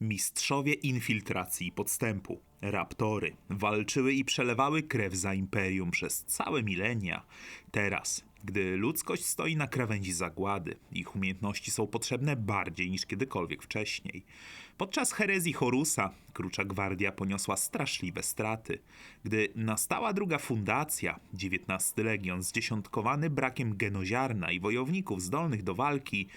Mistrzowie infiltracji i podstępu, raptory, walczyły i przelewały krew za imperium przez całe milenia. Teraz, gdy ludzkość stoi na krawędzi zagłady, ich umiejętności są potrzebne bardziej niż kiedykolwiek wcześniej. Podczas herezji Horusa Krucza Gwardia poniosła straszliwe straty. Gdy nastała druga fundacja, XIX Legion zdziesiątkowany brakiem genoziarna i wojowników zdolnych do walki,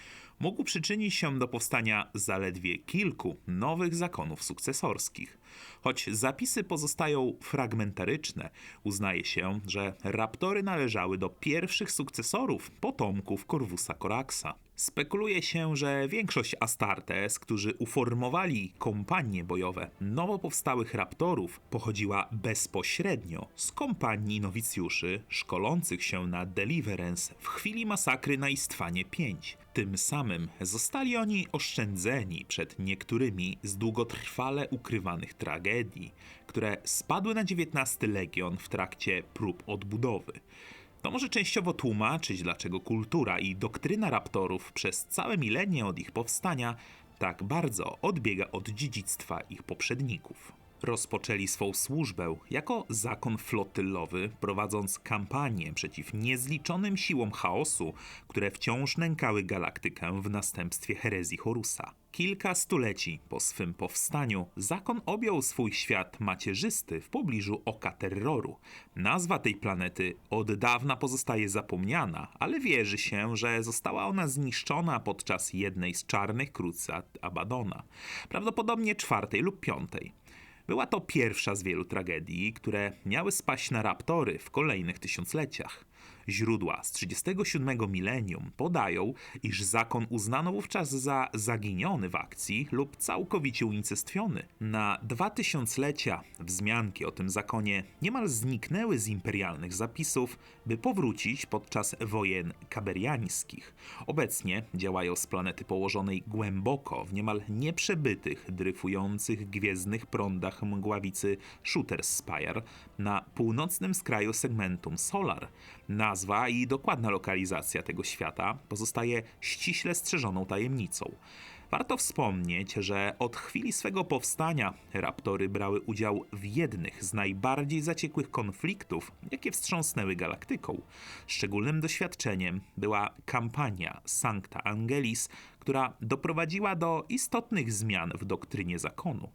mógł przyczynić się do powstania zaledwie kilku nowych zakonów sukcesorskich. Choć zapisy pozostają fragmentaryczne, uznaje się, że raptory należały do pierwszych sukcesorów potomków Corvusa Coraxa. Spekuluje się, że większość Astartes, którzy uformowali kompanie bojowe nowo powstałych raptorów, pochodziła bezpośrednio z kompanii nowicjuszy szkolących się na Deliverance w chwili masakry na Istwanie 5. Tym samym zostali oni oszczędzeni przed niektórymi z długotrwale ukrywanych tragedii, które spadły na XIX Legion w trakcie prób odbudowy. To może częściowo tłumaczyć, dlaczego kultura i doktryna raptorów przez całe milenie od ich powstania tak bardzo odbiega od dziedzictwa ich poprzedników. Rozpoczęli swą służbę jako zakon flotylowy, prowadząc kampanię przeciw niezliczonym siłom chaosu, które wciąż nękały galaktykę w następstwie herezji Horusa. Kilka stuleci po swym powstaniu zakon objął swój świat macierzysty w pobliżu oka terroru. Nazwa tej planety od dawna pozostaje zapomniana, ale wierzy się, że została ona zniszczona podczas jednej z czarnych krucjat Abadona, prawdopodobnie czwartej lub piątej. Była to pierwsza z wielu tragedii, które miały spaść na raptory w kolejnych tysiącleciach. Źródła z 37 milenium podają, iż zakon uznano wówczas za zaginiony w akcji lub całkowicie unicestwiony. Na dwa tysiąclecia wzmianki o tym zakonie niemal zniknęły z imperialnych zapisów, by powrócić podczas wojen kaberiańskich. Obecnie działają z planety położonej głęboko w niemal nieprzebytych, dryfujących gwiezdnych prądach mgławicy Shooter Spire na północnym skraju segmentum Solar, Nazwa i dokładna lokalizacja tego świata pozostaje ściśle strzeżoną tajemnicą. Warto wspomnieć, że od chwili swego powstania raptory brały udział w jednych z najbardziej zaciekłych konfliktów, jakie wstrząsnęły galaktyką. Szczególnym doświadczeniem była kampania Sancta Angelis, która doprowadziła do istotnych zmian w doktrynie zakonu.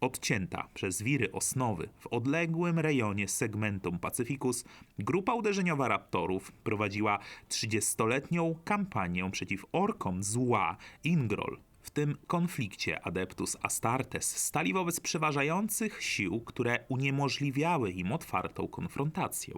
Odcięta przez wiry osnowy w odległym rejonie segmentum Pacyficus, grupa uderzeniowa raptorów prowadziła 30-letnią kampanię przeciw orkom zła Ingrol, w tym konflikcie Adeptus Astartes stali wobec przeważających sił, które uniemożliwiały im otwartą konfrontację.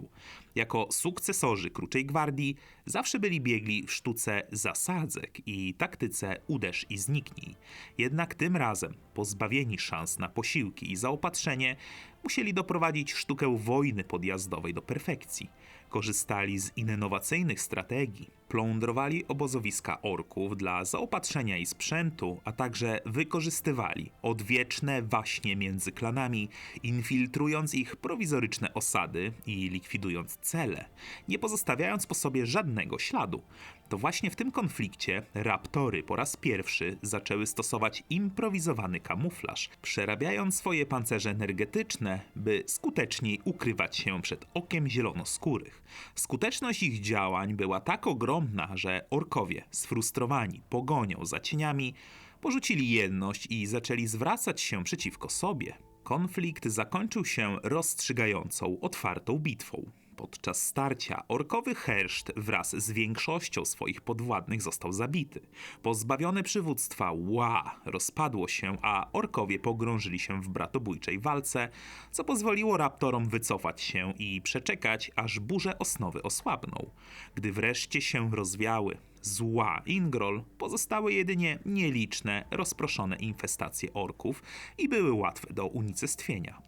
Jako sukcesorzy Kruczej Gwardii zawsze byli biegli w sztuce zasadzek i taktyce uderz i zniknij. Jednak tym razem, pozbawieni szans na posiłki i zaopatrzenie, musieli doprowadzić sztukę wojny podjazdowej do perfekcji. Korzystali z innowacyjnych strategii, plądrowali obozowiska orków dla zaopatrzenia i sprzętu, a także wykorzystywali odwieczne waśnie między klanami, infiltrując ich prowizoryczne osady i likwidując cele, nie pozostawiając po sobie żadnego śladu. To właśnie w tym konflikcie raptory po raz pierwszy zaczęły stosować improwizowany kamuflaż, przerabiając swoje pancerze energetyczne, by skuteczniej ukrywać się przed okiem zielonoskórych. Skuteczność ich działań była tak ogromna, że orkowie, sfrustrowani pogonią za cieniami, porzucili jedność i zaczęli zwracać się przeciwko sobie. Konflikt zakończył się rozstrzygającą, otwartą bitwą. Podczas starcia orkowy herszt wraz z większością swoich podwładnych został zabity. Pozbawione przywództwa Ła rozpadło się, a orkowie pogrążyli się w bratobójczej walce, co pozwoliło raptorom wycofać się i przeczekać, aż burze osnowy osłabną. Gdy wreszcie się rozwiały, zła Ingrol pozostały jedynie nieliczne, rozproszone infestacje orków i były łatwe do unicestwienia.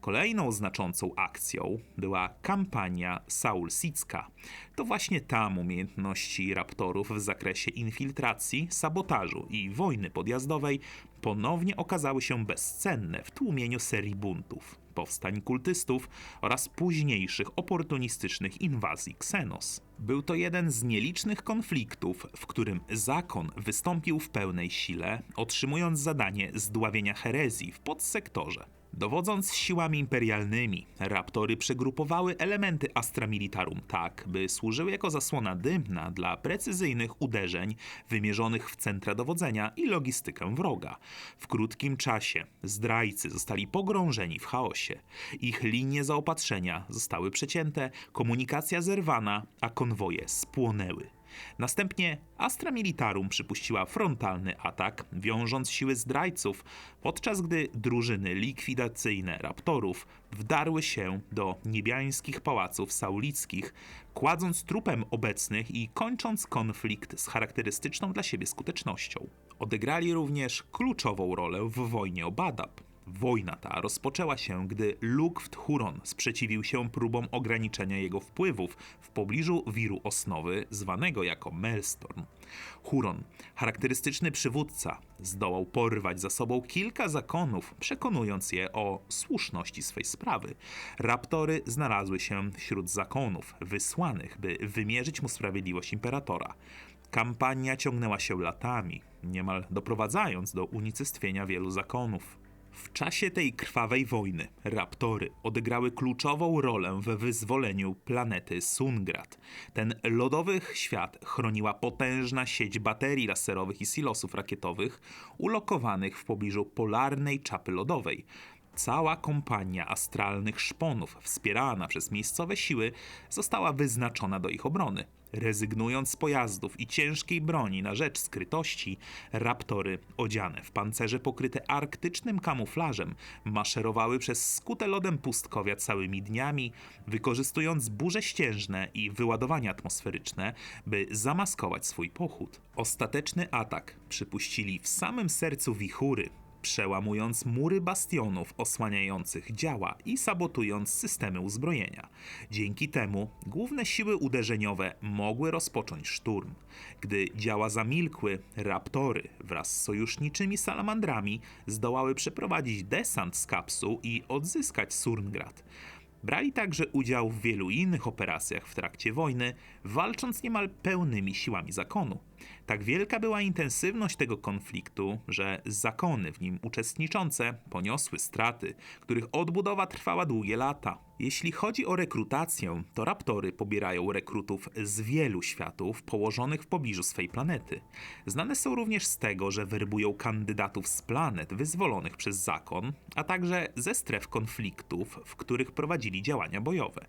Kolejną znaczącą akcją była kampania Saul-Sicka. To właśnie tam umiejętności raptorów w zakresie infiltracji, sabotażu i wojny podjazdowej ponownie okazały się bezcenne w tłumieniu serii buntów. Powstań kultystów oraz późniejszych oportunistycznych inwazji Xenos. Był to jeden z nielicznych konfliktów, w którym zakon wystąpił w pełnej sile, otrzymując zadanie zdławienia herezji w podsektorze. Dowodząc siłami imperialnymi, raptory przegrupowały elementy Astra Militarum tak, by służyły jako zasłona dymna dla precyzyjnych uderzeń wymierzonych w centra dowodzenia i logistykę wroga. W krótkim czasie zdrajcy zostali pogrążeni w chaosie. Ich linie zaopatrzenia zostały przecięte, komunikacja zerwana, a konwoje spłonęły. Następnie Astra Militarum przypuściła frontalny atak, wiążąc siły zdrajców, podczas gdy drużyny likwidacyjne raptorów wdarły się do niebiańskich pałaców saulickich, kładąc trupem obecnych i kończąc konflikt z charakterystyczną dla siebie skutecznością. Odegrali również kluczową rolę w wojnie o Badab. Wojna ta rozpoczęła się, gdy Luke Huron sprzeciwił się próbom ograniczenia jego wpływów w pobliżu wiru osnowy, zwanego jako Maelstrom. Huron, charakterystyczny przywódca, zdołał porwać za sobą kilka zakonów, przekonując je o słuszności swej sprawy. Raptory znalazły się wśród zakonów, wysłanych, by wymierzyć mu sprawiedliwość imperatora. Kampania ciągnęła się latami, niemal doprowadzając do unicestwienia wielu zakonów. W czasie tej krwawej wojny raptory odegrały kluczową rolę we wyzwoleniu planety Sungrad. Ten lodowy świat chroniła potężna sieć baterii laserowych i silosów rakietowych ulokowanych w pobliżu polarnej czapy lodowej. Cała kompania astralnych szponów, wspierana przez miejscowe siły, została wyznaczona do ich obrony. Rezygnując z pojazdów i ciężkiej broni na rzecz skrytości, raptory, odziane w pancerze pokryte arktycznym kamuflażem, maszerowały przez skute lodem pustkowia całymi dniami, wykorzystując burze ściężne i wyładowania atmosferyczne, by zamaskować swój pochód. Ostateczny atak przypuścili w samym sercu wichury, przełamując mury bastionów osłaniających działa i sabotując systemy uzbrojenia. Dzięki temu główne siły uderzeniowe mogły rozpocząć szturm. Gdy działa zamilkły, raptory wraz z sojuszniczymi salamandrami zdołały przeprowadzić desant z kapsuł i odzyskać Surngrad. Brali także udział w wielu innych operacjach w trakcie wojny, walcząc niemal pełnymi siłami zakonu. Tak wielka była intensywność tego konfliktu, że zakony w nim uczestniczące poniosły straty, których odbudowa trwała długie lata. Jeśli chodzi o rekrutację, to raptory pobierają rekrutów z wielu światów położonych w pobliżu swej planety. Znane są również z tego, że werbują kandydatów z planet wyzwolonych przez zakon, a także ze stref konfliktów, w których prowadzili działania bojowe.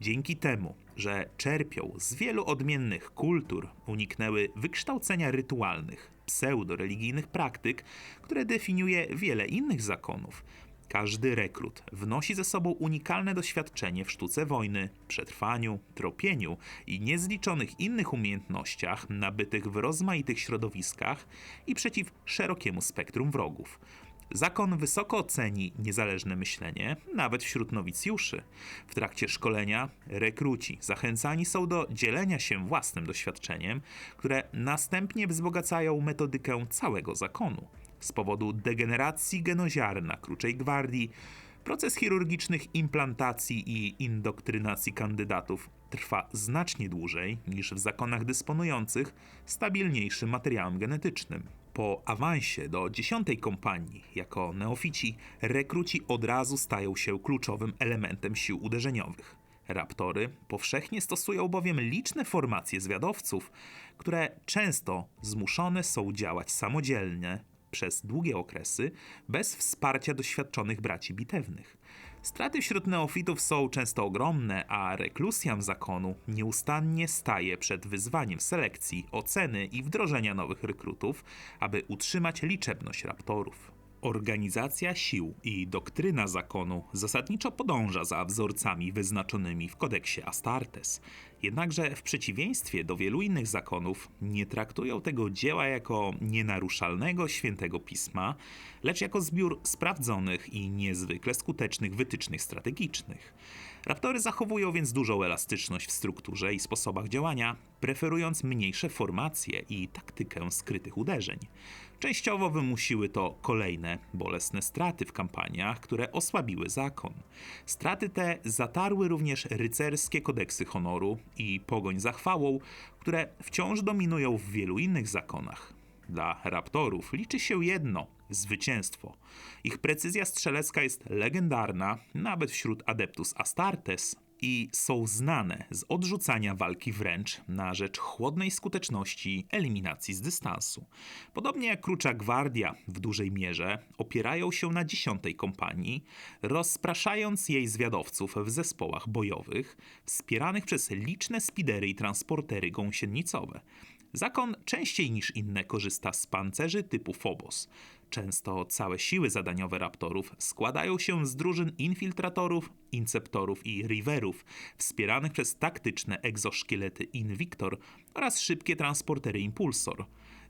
Dzięki temu, że czerpią z wielu odmiennych kultur, uniknęły wykształcenia rytualnych, pseudo-religijnych praktyk, które definiuje wiele innych zakonów. Każdy rekrut wnosi ze sobą unikalne doświadczenie w sztuce wojny, przetrwaniu, tropieniu i niezliczonych innych umiejętnościach nabytych w rozmaitych środowiskach i przeciw szerokiemu spektrum wrogów. Zakon wysoko ceni niezależne myślenie, nawet wśród nowicjuszy. W trakcie szkolenia rekruci zachęcani są do dzielenia się własnym doświadczeniem, które następnie wzbogacają metodykę całego zakonu. Z powodu degeneracji genoziarna Kruczej Gwardii, proces chirurgicznych implantacji i indoktrynacji kandydatów trwa znacznie dłużej niż w zakonach dysponujących stabilniejszym materiałem genetycznym. Po awansie do dziesiątej kompanii jako neofici, rekruci od razu stają się kluczowym elementem sił uderzeniowych. Raptory powszechnie stosują bowiem liczne formacje zwiadowców, które często zmuszone są działać samodzielnie przez długie okresy, bez wsparcia doświadczonych braci bitewnych. Straty wśród neofitów są często ogromne, a reklusjam zakonu nieustannie staje przed wyzwaniem selekcji, oceny i wdrożenia nowych rekrutów, aby utrzymać liczebność raptorów. Organizacja sił i doktryna zakonu zasadniczo podąża za wzorcami wyznaczonymi w kodeksie Astartes. Jednakże w przeciwieństwie do wielu innych zakonów nie traktują tego dzieła jako nienaruszalnego świętego pisma, lecz jako zbiór sprawdzonych i niezwykle skutecznych wytycznych strategicznych. Raptory zachowują więc dużą elastyczność w strukturze i sposobach działania, preferując mniejsze formacje i taktykę skrytych uderzeń. Częściowo wymusiły to kolejne bolesne straty w kampaniach, które osłabiły zakon. Straty te zatarły również rycerskie kodeksy honoru i pogoń za chwałą, które wciąż dominują w wielu innych zakonach. Dla raptorów liczy się jedno zwycięstwo. Ich precyzja strzelecka jest legendarna, nawet wśród adeptus Astartes, i są znane z odrzucania walki wręcz na rzecz chłodnej skuteczności eliminacji z dystansu. Podobnie jak Krucza Gwardia w dużej mierze opierają się na dziesiątej kompanii, rozpraszając jej zwiadowców w zespołach bojowych, wspieranych przez liczne spidery i transportery gąsienicowe. Zakon częściej niż inne korzysta z pancerzy typu Phobos. Często całe siły zadaniowe raptorów składają się z drużyn infiltratorów, inceptorów i riverów, wspieranych przez taktyczne egzoszkielety Invictor oraz szybkie transportery Impulsor.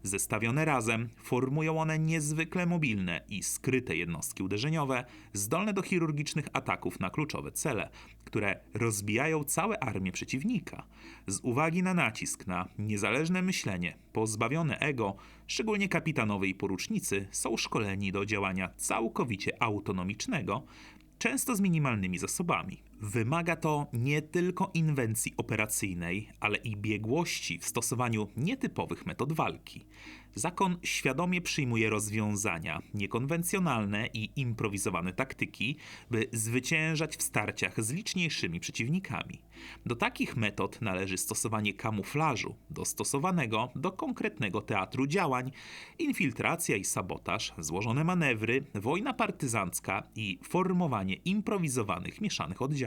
Zestawione razem formują one niezwykle mobilne i skryte jednostki uderzeniowe, zdolne do chirurgicznych ataków na kluczowe cele, które rozbijają całe armię przeciwnika. Z uwagi na nacisk na niezależne myślenie, pozbawione ego, szczególnie kapitanowie i porucznicy są szkoleni do działania całkowicie autonomicznego, często z minimalnymi zasobami. Wymaga to nie tylko inwencji operacyjnej, ale i biegłości w stosowaniu nietypowych metod walki. Zakon świadomie przyjmuje rozwiązania, niekonwencjonalne i improwizowane taktyki, by zwyciężać w starciach z liczniejszymi przeciwnikami. Do takich metod należy stosowanie kamuflażu, dostosowanego do konkretnego teatru działań, infiltracja i sabotaż, złożone manewry, wojna partyzancka i formowanie improwizowanych mieszanych oddziałów.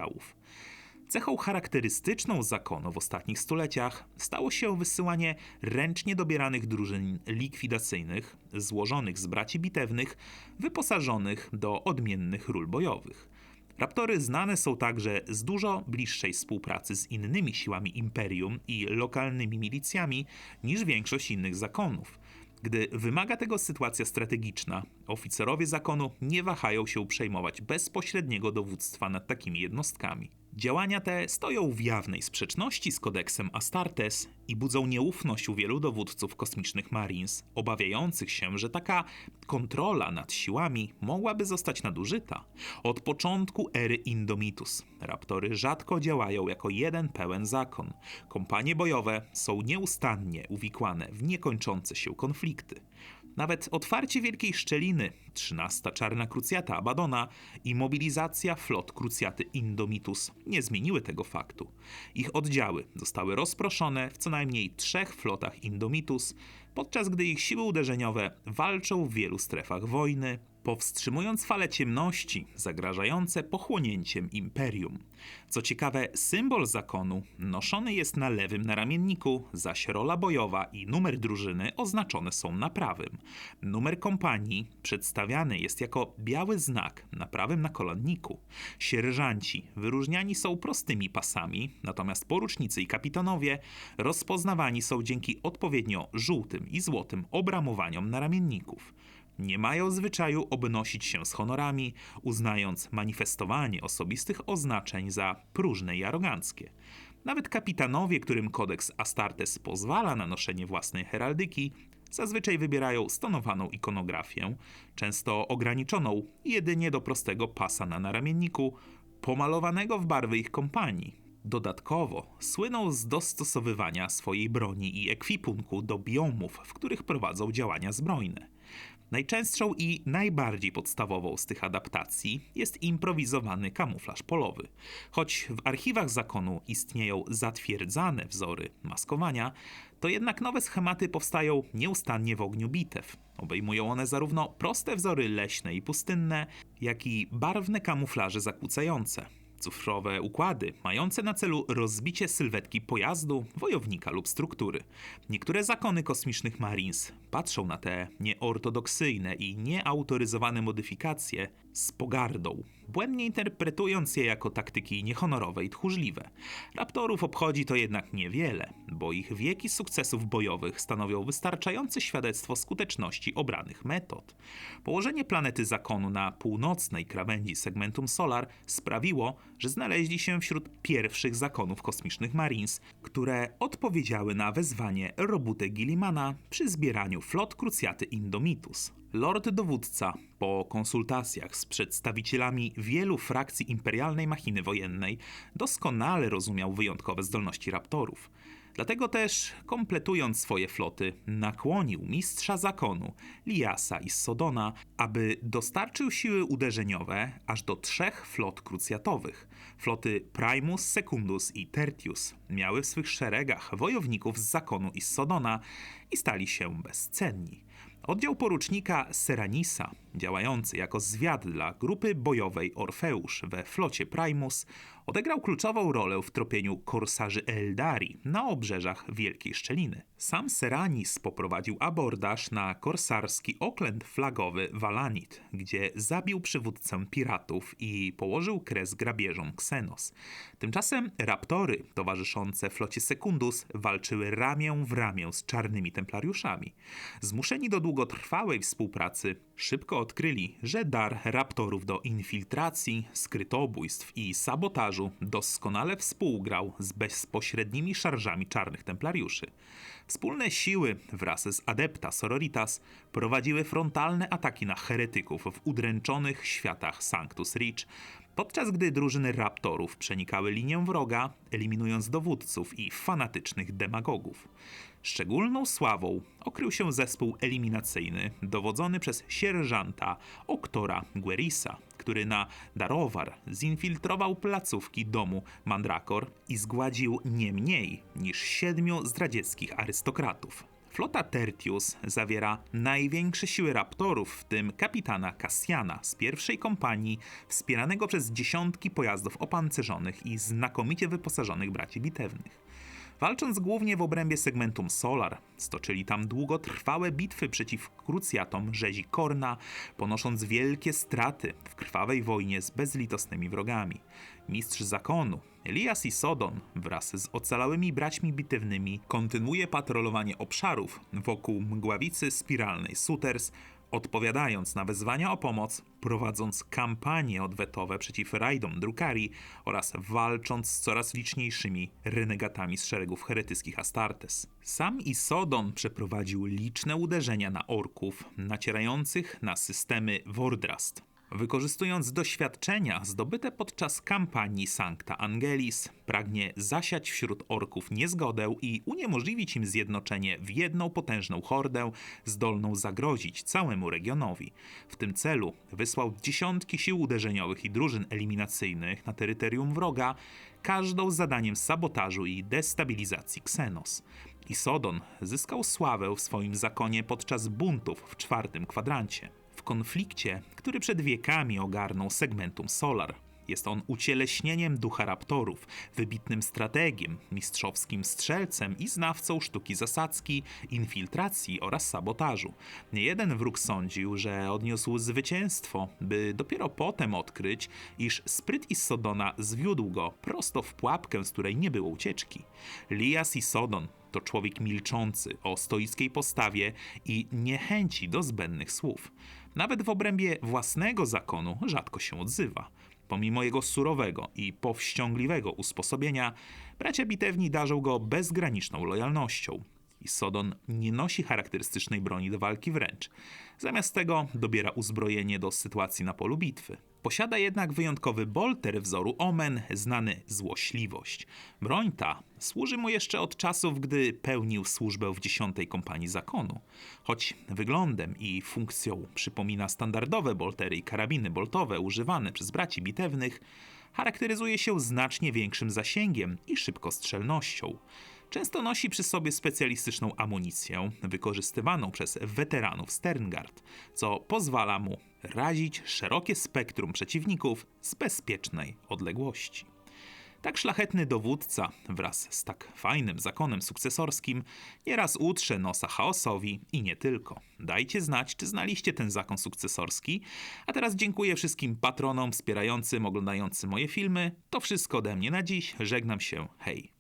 Cechą charakterystyczną zakonu w ostatnich stuleciach stało się wysyłanie ręcznie dobieranych drużyn likwidacyjnych, złożonych z braci bitewnych, wyposażonych do odmiennych ról bojowych. Raptory znane są także z dużo bliższej współpracy z innymi siłami imperium i lokalnymi milicjami niż większość innych zakonów. Gdy wymaga tego sytuacja strategiczna, oficerowie zakonu nie wahają się przejmować bezpośredniego dowództwa nad takimi jednostkami. Działania te stoją w jawnej sprzeczności z kodeksem Astartes i budzą nieufność u wielu dowódców kosmicznych Marines, obawiających się, że taka kontrola nad siłami mogłaby zostać nadużyta. Od początku ery Indomitus raptory rzadko działają jako jeden pełen zakon. Kompanie bojowe są nieustannie uwikłane w niekończące się konflikty. Nawet otwarcie Wielkiej Szczeliny, 13 Czarna Krucjata Abadona i mobilizacja flot Krucjaty Indomitus nie zmieniły tego faktu. Ich oddziały zostały rozproszone w co najmniej trzech flotach Indomitus, podczas gdy ich siły uderzeniowe walczą w wielu strefach wojny, powstrzymując fale ciemności zagrażające pochłonięciem imperium. Co ciekawe, symbol zakonu noszony jest na lewym naramienniku, zaś rola bojowa i numer drużyny oznaczone są na prawym. Numer kompanii przedstawiany jest jako biały znak na prawym nakolonniku. Sierżanci wyróżniani są prostymi pasami, natomiast porucznicy i kapitanowie rozpoznawani są dzięki odpowiednio żółtym i złotym obramowaniom naramienników nie mają zwyczaju obnosić się z honorami, uznając manifestowanie osobistych oznaczeń za próżne i aroganckie. Nawet kapitanowie, którym kodeks Astartes pozwala na noszenie własnej heraldyki, zazwyczaj wybierają stonowaną ikonografię, często ograniczoną jedynie do prostego pasa na naramienniku, pomalowanego w barwy ich kompanii. Dodatkowo słyną z dostosowywania swojej broni i ekwipunku do biomów, w których prowadzą działania zbrojne. Najczęstszą i najbardziej podstawową z tych adaptacji jest improwizowany kamuflaż polowy. Choć w archiwach zakonu istnieją zatwierdzane wzory maskowania, to jednak nowe schematy powstają nieustannie w ogniu bitew. Obejmują one zarówno proste wzory leśne i pustynne, jak i barwne kamuflaże zakłócające cyfrowe układy mające na celu rozbicie sylwetki pojazdu, wojownika lub struktury. Niektóre zakony kosmicznych Marines patrzą na te nieortodoksyjne i nieautoryzowane modyfikacje z pogardą, błędnie interpretując je jako taktyki niehonorowe i tchórzliwe. Raptorów obchodzi to jednak niewiele, bo ich wieki sukcesów bojowych stanowią wystarczające świadectwo skuteczności obranych metod. Położenie planety zakonu na północnej krawędzi segmentum Solar sprawiło, że znaleźli się wśród pierwszych zakonów kosmicznych Marines, które odpowiedziały na wezwanie Robuty Gillimana przy zbieraniu flot krucjaty Indomitus. Lord dowódca, po konsultacjach z przedstawicielami wielu frakcji imperialnej machiny wojennej, doskonale rozumiał wyjątkowe zdolności raptorów. Dlatego też, kompletując swoje floty, nakłonił mistrza zakonu, Liasa i Sodona, aby dostarczył siły uderzeniowe aż do trzech flot krucjatowych. Floty Primus, Secundus i Tertius miały w swych szeregach wojowników z zakonu i Sodona i stali się bezcenni. Oddział porucznika Seranisa, działający jako zwiad dla grupy bojowej Orfeusz we flocie Primus, odegrał kluczową rolę w tropieniu korsarzy Eldari na obrzeżach Wielkiej Szczeliny. Sam Seranis poprowadził abordaż na korsarski okręt flagowy Valanit, gdzie zabił przywódcę piratów i położył kres grabieżom Xenos. Tymczasem raptory towarzyszące flocie Secundus walczyły ramię w ramię z czarnymi templariuszami. Zmuszeni do długotrwałej współpracy, szybko odkryli, że dar raptorów do infiltracji, skrytobójstw i sabotażu doskonale współgrał z bezpośrednimi szarżami czarnych templariuszy. Wspólne siły wraz z Adepta Sororitas prowadziły frontalne ataki na heretyków w udręczonych światach Sanctus Reach, podczas gdy drużyny raptorów przenikały linię wroga, eliminując dowódców i fanatycznych demagogów. Szczególną sławą okrył się zespół eliminacyjny dowodzony przez sierżanta Oktora Guerisa, który na Darowar zinfiltrował placówki domu Mandrakor i zgładził nie mniej niż siedmiu zdradzieckich arystokratów. Flota Tertius zawiera największe siły raptorów, w tym kapitana Cassiana z pierwszej kompanii, wspieranego przez dziesiątki pojazdów opancerzonych i znakomicie wyposażonych braci bitewnych. Walcząc głównie w obrębie segmentum Solar, stoczyli tam długotrwałe bitwy przeciw krucjatom rzezi Korna, ponosząc wielkie straty w krwawej wojnie z bezlitosnymi wrogami. Mistrz zakonu, Elias i Sodon, wraz z ocalałymi braćmi bitewnymi, kontynuuje patrolowanie obszarów wokół mgławicy spiralnej Suters, odpowiadając na wezwania o pomoc, prowadząc kampanie odwetowe przeciw rajdom Drukari oraz walcząc z coraz liczniejszymi renegatami z szeregów heretyckich Astartes. Sam Isodon przeprowadził liczne uderzenia na orków nacierających na systemy Wordrast. Wykorzystując doświadczenia zdobyte podczas kampanii Sancta Angelis, pragnie zasiać wśród orków niezgodę i uniemożliwić im zjednoczenie w jedną potężną hordę, zdolną zagrozić całemu regionowi. W tym celu wysłał dziesiątki sił uderzeniowych i drużyn eliminacyjnych na terytorium wroga, każdą zadaniem sabotażu i destabilizacji Xenos. Isodon zyskał sławę w swoim zakonie podczas buntów w czwartym kwadrancie konflikcie, który przed wiekami ogarnął segmentum Solar. Jest on ucieleśnieniem ducha raptorów, wybitnym strategiem, mistrzowskim strzelcem i znawcą sztuki zasadzki, infiltracji oraz sabotażu. Niejeden wróg sądził, że odniósł zwycięstwo, by dopiero potem odkryć, iż spryt Isodona zwiódł go prosto w pułapkę, z której nie było ucieczki. Lias Isodon to człowiek milczący, o stoickiej postawie i niechęci do zbędnych słów. Nawet w obrębie własnego zakonu rzadko się odzywa. Pomimo jego surowego i powściągliwego usposobienia, bracia bitewni darzą go bezgraniczną lojalnością. I Sodon nie nosi charakterystycznej broni do walki wręcz. Zamiast tego dobiera uzbrojenie do sytuacji na polu bitwy. Posiada jednak wyjątkowy bolter wzoru Omen, znany złośliwość. Broń ta służy mu jeszcze od czasów, gdy pełnił służbę w dziesiątej kompanii zakonu. Choć wyglądem i funkcją przypomina standardowe boltery i karabiny boltowe używane przez braci bitewnych, charakteryzuje się znacznie większym zasięgiem i szybkostrzelnością. Często nosi przy sobie specjalistyczną amunicję wykorzystywaną przez weteranów Sterngard, co pozwala mu razić szerokie spektrum przeciwników z bezpiecznej odległości. Tak szlachetny dowódca wraz z tak fajnym zakonem sukcesorskim nieraz utrze nosa chaosowi i nie tylko. Dajcie znać, czy znaliście ten zakon sukcesorski. A teraz dziękuję wszystkim patronom wspierającym, oglądającym moje filmy. To wszystko ode mnie na dziś. Żegnam się. Hej.